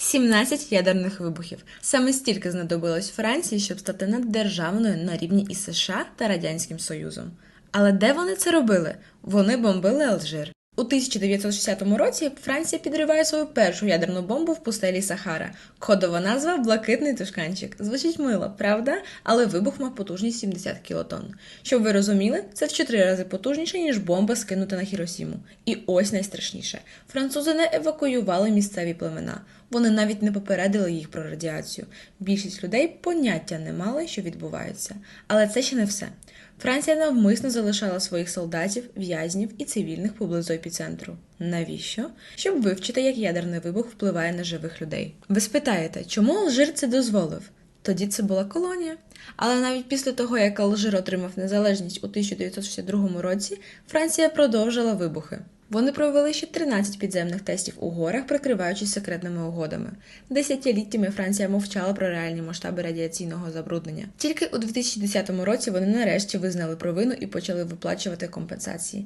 17 ядерних вибухів. Саме стільки знадобилось Франції, щоб стати наддержавною на рівні із США та Радянським Союзом. Але де вони це робили? Вони бомбили Алжир. У 1960 році Франція підриває свою першу ядерну бомбу в пустелі Сахара. Кодова назва Блакитний тушканчик. Звучить мило, правда? Але вибух мав потужність 70 кілотонн. Щоб ви розуміли, це в 4 рази потужніше, ніж бомба скинута на Хіросіму. І ось найстрашніше: французи не евакуювали місцеві племена. Вони навіть не попередили їх про радіацію. Більшість людей поняття не мали, що відбувається. Але це ще не все. Франція навмисно залишала своїх солдатів, в'язнів і цивільних поблизу епіцентру. Навіщо? Щоб вивчити, як ядерний вибух впливає на живих людей. Ви спитаєте, чому Алжир це дозволив? Тоді це була колонія. Але навіть після того, як Алжир отримав незалежність у 1962 році, Франція продовжила вибухи. Вони провели ще 13 підземних тестів у горах, прикриваючись секретними угодами. Десятиліттями Франція мовчала про реальні масштаби радіаційного забруднення. Тільки у 2010 році вони нарешті визнали провину і почали виплачувати компенсації.